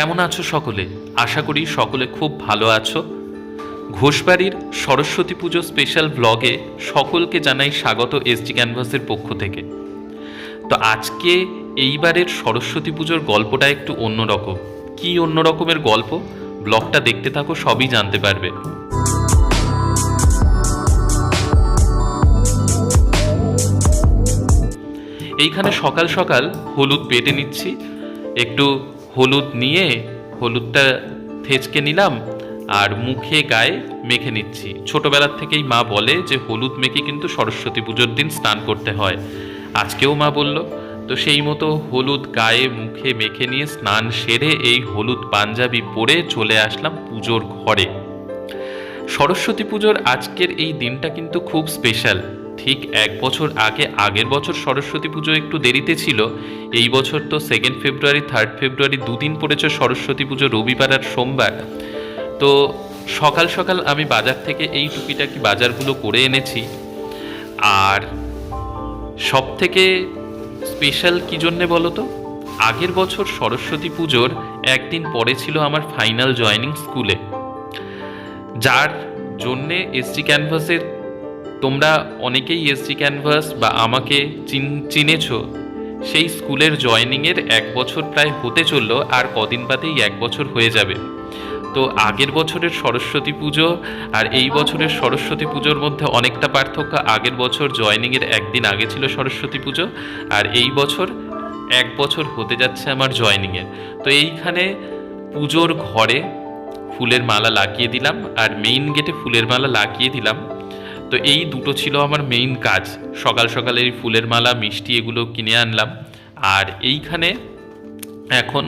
কেমন আছো সকলে? আশা করি সকলে খুব ভালো আছো। ঘোষবাড়ির সরস্বতী পুজো স্পেশাল ব্লগে সকলকে জানাই স্বাগত এসজি ক্যানভাসের পক্ষ থেকে। তো আজকে এইবারের সরস্বতী পুজোর গল্পটা একটু অন্যরকম। কি অন্য রকমের গল্প? ব্লগটা দেখতে থাকো, সবই জানতে পারবে। এইখানে সকাল সকাল হলুদ বেটে নিচ্ছি, একটু হলুদ নিয়ে হলুদটা থেচকে নিলাম আর মুখে গায়ে মেখে নিচ্ছি। ছোটবেলার থেকেই মা বলে যে হলুদ মেখে কিন্তু সরস্বতী পুজোর দিন স্নান করতে হয়। আজকেও মা বলল, তো সেই মতো হলুদ গায়ে মুখে মেখে নিয়ে স্নান সেরে এই হলুদ পাঞ্জাবি পরে চলে আসলাম পুজোর ঘরে। সরস্বতী পুজোর আজকের এই দিনটা কিন্তু খুব স্পেশাল ঠিক এক বছর আগে, আগের বছর সরস্বতী পুজো একটু দেরিতে ছিল, এই বছর তো সেকেন্ড ফেব্রুয়ারি থার্ড ফেব্রুয়ারি দুদিন পড়েছে সরস্বতী পুজো, রবিবার আর সোমবার। তো সকাল সকাল আমি বাজার থেকে এই টুকিটাকি বাজারগুলো করে এনেছি। আর সব থেকে স্পেশাল কী জন্যে বলো তো আগের বছর সরস্বতী পুজোর একদিন পরে ছিল আমার ফাইনাল জয়নিং স্কুলে যার জন্যে এসটি ক্যানভাসের তোমরা অনেকেই এসজি ক্যানভাস বা আমাকে চিন, চিনেছো। সেই স্কুলের জয়নিংয়ের এক বছর প্রায় হতে চলল আর কদিন বাদেই এক বছর হয়ে যাবে। তো আগের বছরের সরস্বতী পুজো আর এই বছরের সরস্বতী পুজোর মধ্যে অনেকটা পার্থক্য। আগের বছর জয়নিংয়ের একদিন আগে ছিল সরস্বতী পুজো আর এই বছর এক বছর হতে যাচ্ছে আমার জয়নিংয়ের। তো এইখানে পুজোর ঘরে ফুলের মালা লাগিয়ে দিলাম আর মেইন গেটে ফুলের মালা লাগিয়ে দিলাম। তো এই দুটো ছিল আমার মেইন কাজ। সকাল সকাল এই ফুলের মালা, মিষ্টি এগুলো কিনে আনলাম। আর এইখানে এখন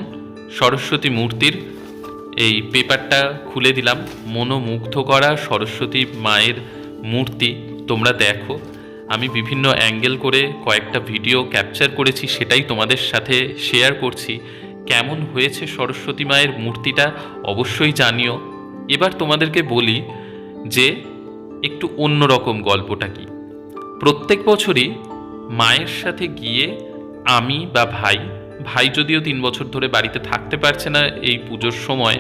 সরস্বতী মূর্তির এই পেপারটা খুলে দিলাম। মনোমুগ্ধ করা সরস্বতী মায়ের মূর্তি তোমরা দেখো। আমি বিভিন্ন অ্যাঙ্গেল করে কয়েকটা ভিডিও ক্যাপচার করেছি, সেটাই তোমাদের সাথে শেয়ার করছি। কেমন হয়েছে সরস্বতী মায়ের মূর্তিটা অবশ্যই জানিও। এবার তোমাদেরকে বলি যে একটু অন্যরকম গল্পটা কি? প্রত্যেক বছরই মায়ের সাথে গিয়ে আমি বা ভাই ভাই যদিও তিন বছর ধরে বাড়িতে থাকতে পারছে না এই পুজোর সময়,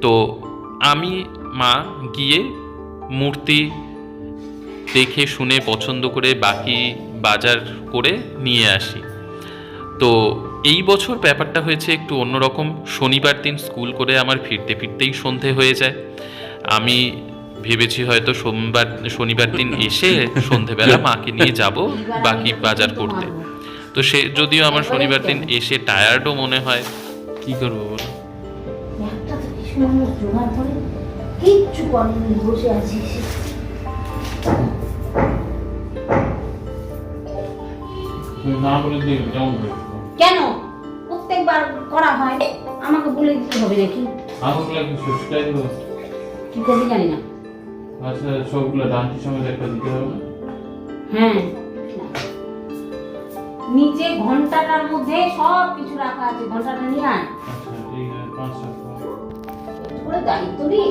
তো আমি, মা গিয়ে মূর্তি দেখে, শুনে, পছন্দ করে বাকি বাজার করে নিয়ে আসি। তো এই বছর ব্যাপারটা হয়েছে একটু অন্যরকম। শনিবার দিন স্কুল করে আমার ফিরতে ফিরতেই সন্ধে হয়ে যায়। আমি ভেবেছি হয়তো সোমবার শনিবার দিন এসে সন্ধেবেলা মাকে নিয়ে যাব বাকি বাজার করতে। তো সে যদিও আমার শনিবার দিন এসে টায়ার্ডও মনে হয় কি করব বলো কিচ্ছু করেনি বসে না বলে কেন? প্রত্যেকবার করা হয়। আমাকে বলে দিতে হবে নাকি? আমাকে কি করবি জানি না। আচ্ছা সবগুলো ডান্টি সময় একটা দিতে হবে। হ্যাঁ নিচে ঘন্টাটার মধ্যে সব কিছু রাখা আছে ঘন্টাটা নিয়ে আয়। আচ্ছা ঠিক আছে পাঁচশো একটু করে দায়িত্ব রে।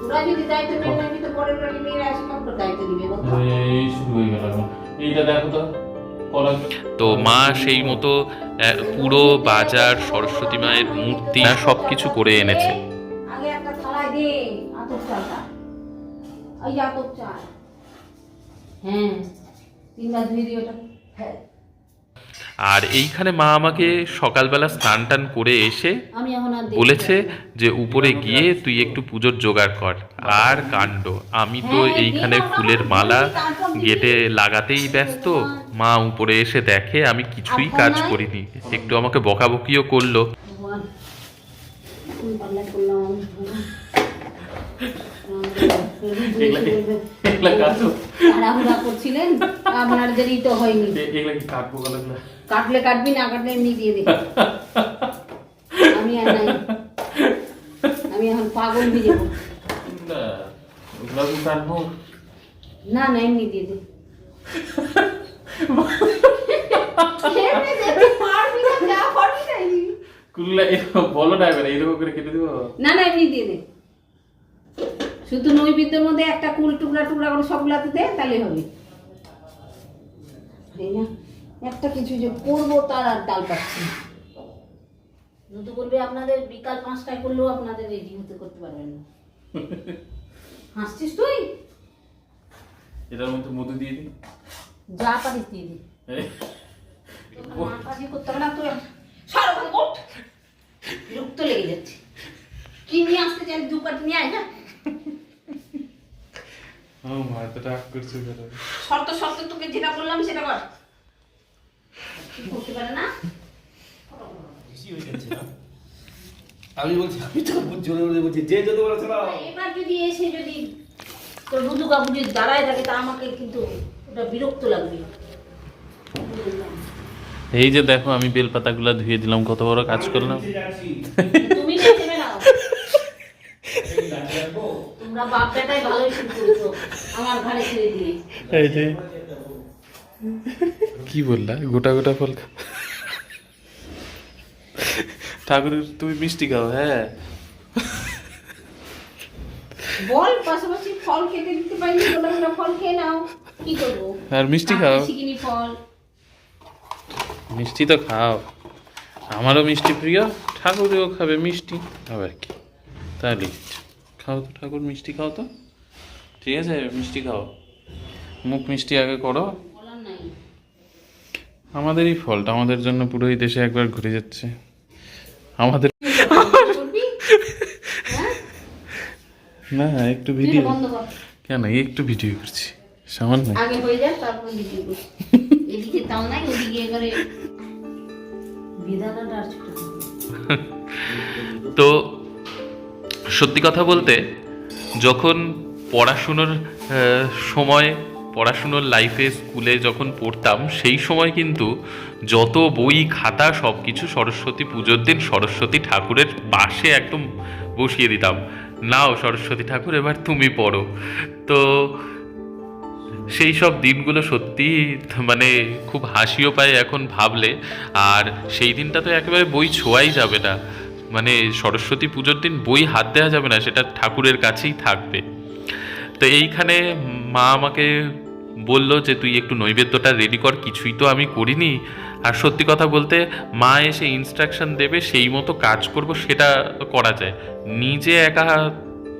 তোরা যদি দায়িত্ব নিয়ে নিবি তো পরের বাড়ি মেয়েরা এসে কত দায়িত্ব দিবে এই শুরু হয়ে গেল এইটা দেখো তো তো মা সেই মতো পুরো বাজার সরস্বতী মায়ের মূর্তি সব কিছু করে এনেছে। চালটা। ওই যে আতপ চাল। হ্যাঁ তিনবার ধুয়ে দিও ওটা। হ্যাঁ। আর এইখানে মা আমাকে সকালবেলা স্নান টান করে এসে বলেছে যে উপরে গিয়ে তুই একটু পুজোর জোগাড় কর। আর কাণ্ড আমি তো এইখানে ফুলের মালা গেটে লাগাতেই ব্যস্ত। মা। উপরে এসে দেখে আমি কিছুই কাজ করিনি। একটু আমাকে বকাবকিও করল ভগবান কোন পাল্লা করলাম এগুলা কাটো। তাড়াহুড়া করছিলেন আপনার তো হয়নি। এগুলা কি কাটবো কলাগুলা কাটলে কাটবি না কাটলে এমনি দিয়ে দে। আমি আর নাই। আমি এখন পাগল হয়ে যাব। না ওগুলা কি কাটবো? না না এমনি দিয়ে। কুল্লা এরকম বলো না এবার এইরকম করে কেটে দিব। না না এমনি দিয়ে দে। শুধু নৈবেদ্যের মধ্যে একটা কুল টুকরা টুকরা করে সবগুলাতে দে তাহলে হবে। না একটা কিছু যে করব তার আর ডাল পাচ্ছি না। দুটো বলবে আপনাদের বিকাল পাঁচটায় করলেও আপনাদের রেডি হতে করতে পারবেন না। হাসছিস তুই? এটার মধ্যে মধু দিয়ে দিই যা পারিস দিয়ে দি। কাজই করতে হবে না তুই সর ওখানে বিরক্ত লেগে যাচ্ছে। কি নিয়ে আসতে চাই দু পাটি নিয়ে আয় না ও মা এত রাগ করছে কেন? শর্ত শর্ত তোকে যেটা বললাম সেটা কর করতে পারে না? বেশি হয়ে যাচ্ছে না? আমি বলছি আমি তো জোরে জোরে বলছি যে যদি বলেছে না। এবার যদি এসে যদি তোর রুদু কাকু যদি দাঁড়ায় থাকে তা আমাকে কিন্তু ওটা বিরক্ত লাগবে। এই যে দেখো আমি বেলপাতাগুলো ধুয়ে দিলাম কত বড় কাজ করলাম। তুমি নেমে নাও ডাক্তার রাখব তোমরা বাপ বেটাই ভালোই শুরু আমার ঘাড়ে ছেড়ে দিয়ে এই যে। কি বললা? গোটা গোটা ফল ঠাকুরের তুমি মিষ্টি খাও হ্যাঁ। বল পাশাপাশি ফল খেতে দিতে পারিনি গোটা গোটা ফল খেয়ে নাও। কি করব? আর মিষ্টি খাও। শিখিনি ফল। মিষ্টি তো খাও। আমারও মিষ্টি প্রিয় ঠাকুরেও খাবে মিষ্টি। আবার কি? তাহলে? খাও তো ঠাকুর মিষ্টি খাও তো। ঠিক আছে মিষ্টি খাও। মুখ মিষ্টি আগে করো। আমাদেরই ফলটা আমাদের জন্য পুরোই দেশে একবার ঘুরে যাচ্ছে। আমাদের হ্যাঁ? না একটু ভিডিও এটা বন্ধ কর। কেন এই একটু ভিডিও করছি। সামান্য আগে হয়ে যাক তারপর ভিডিও করি এদিকে তাও নাই ওদিকে এবারে বিধানাটা আর ছোট তো সত্যি কথা বলতে, যখন পড়াশুনোর সময়, পড়াশুনোর লাইফে স্কুলে যখন পড়তাম, সেই সময় কিন্তু যত বই, খাতা সব কিছু সরস্বতী পুজোর দিন সরস্বতী ঠাকুরের পাশে একদম বসিয়ে দিতাম। নাও সরস্বতী ঠাকুর, এবার তুমি পড়ো। তো সেই সব দিনগুলো সত্যি মানে খুব হাসিও পায় এখন ভাবলে। আর সেই দিনটা তো একেবারে বই ছোঁয়াই যাবে না। মানে সরস্বতী পুজোর দিন বই হাত দেওয়া যাবে না, সেটা ঠাকুরের কাছেই থাকবে। তো এইখানে মা আমাকে বলল যে, তুই একটু নৈবেদ্যটা রেডি কর, কিছুই তো আমি করিনি। আর সত্যি কথা বলতে, মা এসে ইনস্ট্রাকশন দেবে, সেই মতো কাজ করব, সেটা করা যায়। নিজে একা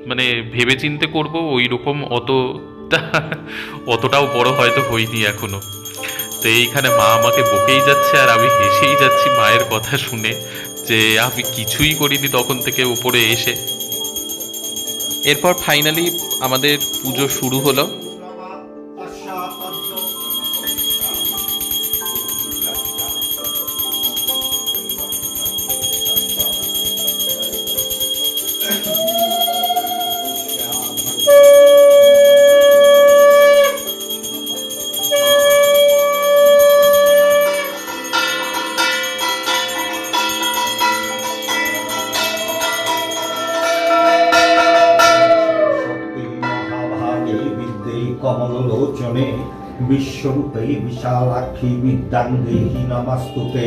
মানে ভেবে চিন্তে করব ওই রকম অত অতটাও বড় হয়তো হইনি এখনও। তো এইখানে মা আমাকে বকেই যাচ্ছে, আর আমি হেসেই যাচ্ছি মায়ের কথা শুনে। যে আমি কিছুই করিনি তখন থেকে উপরে এসে। এরপর ফাইনালি আমাদের পুজো শুরু হলো। বিদ্যে কমলোচনে বিশ্বরূপে বিশালাক্ষী বিদ্যাঙ্গেহি নমস্তুতে।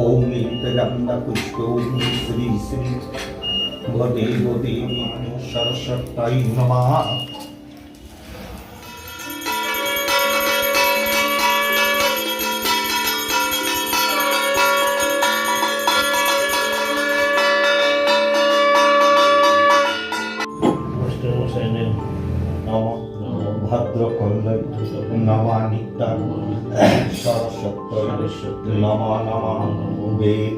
ওম ইন্দ্রজন্দ পুষ্প শ্রী শ্রী গদে গদে সরস্বতী নম। নমানিতা সরস্বতী নম নম বেদ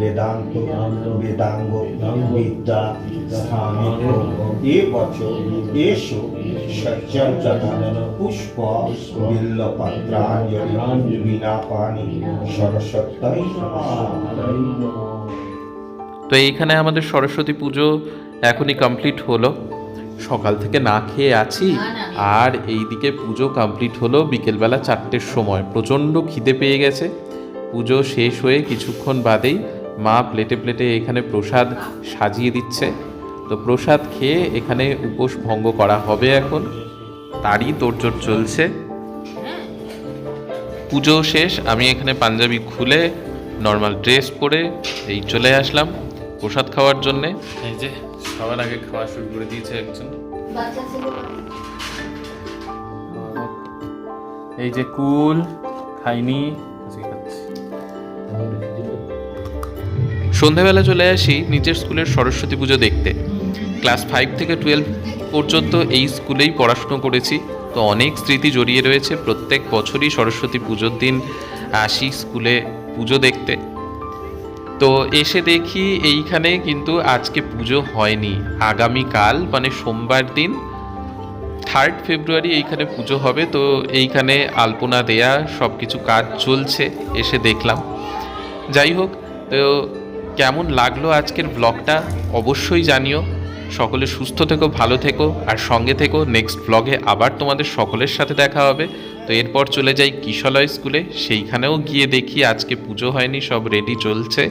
বেদান্ত বেদাঙ্গ বিদ্যা এ বচন এসো পুষ্প পানি সরস্বতী তো এইখানে আমাদের সরস্বতী পুজো এখনই কমপ্লিট হলো। সকাল থেকে না খেয়ে আছি। আর এইদিকে পুজো কমপ্লিট হলো বিকেলবেলা চারটের সময়। প্রচণ্ড খিদে পেয়ে গেছে। পুজো শেষ হয়ে কিছুক্ষণ বাদেই মা প্লেটে প্লেটে এখানে প্রসাদ সাজিয়ে দিচ্ছে। তো প্রসাদ খেয়ে এখানে উপোস ভঙ্গ করা হবে এখন। তারই তোড়জোড় চলছে। পুজো শেষ আমি এখানে পাঞ্জাবি খুলে নর্মাল ড্রেস পরে এই চলে আসলাম। খাওয়ার জন্যে? এই যে সবার আগে খাওয়া শুরু করে দিয়েছে একজন। এই যে কুল খাইনি। সন্ধেবেলা চলে আসি নিজের স্কুলের সরস্বতী পুজো দেখতে। ক্লাস ফাইভ থেকে টুয়েলভ পর্যন্ত এই স্কুলেই পড়াশুনো করেছি। তো অনেক স্মৃতি জড়িয়ে রয়েছে প্রত্যেক বছরই সরস্বতী পুজোর দিন আসি স্কুলে পুজো দেখতে। তো এসে দেখি এইখানে কিন্তু আজকে পুজো হয়নি। আগামীকাল মানে সোমবার দিন থার্ড ফেব্রুয়ারি এইখানে পুজো হবে। তো এইখানে আলপনা দেয়া সব কিছু কাজ চলছে, এসে দেখলাম। যাই হোক, তো কেমন লাগল আজকের ব্লগটা অবশ্যই জানিও। সকলে সুস্থ থেকো, ভালো থেকো, আর সঙ্গে থেকো। নেক্সট ব্লগে আবার তোমাদের সকলের সাথে দেখা হবে। তো এরপর চলে যাই কিশলয় স্কুলে। সেইখানেও গিয়ে দেখি আজকে পুজো হয়নি, সব রেডি চলছে।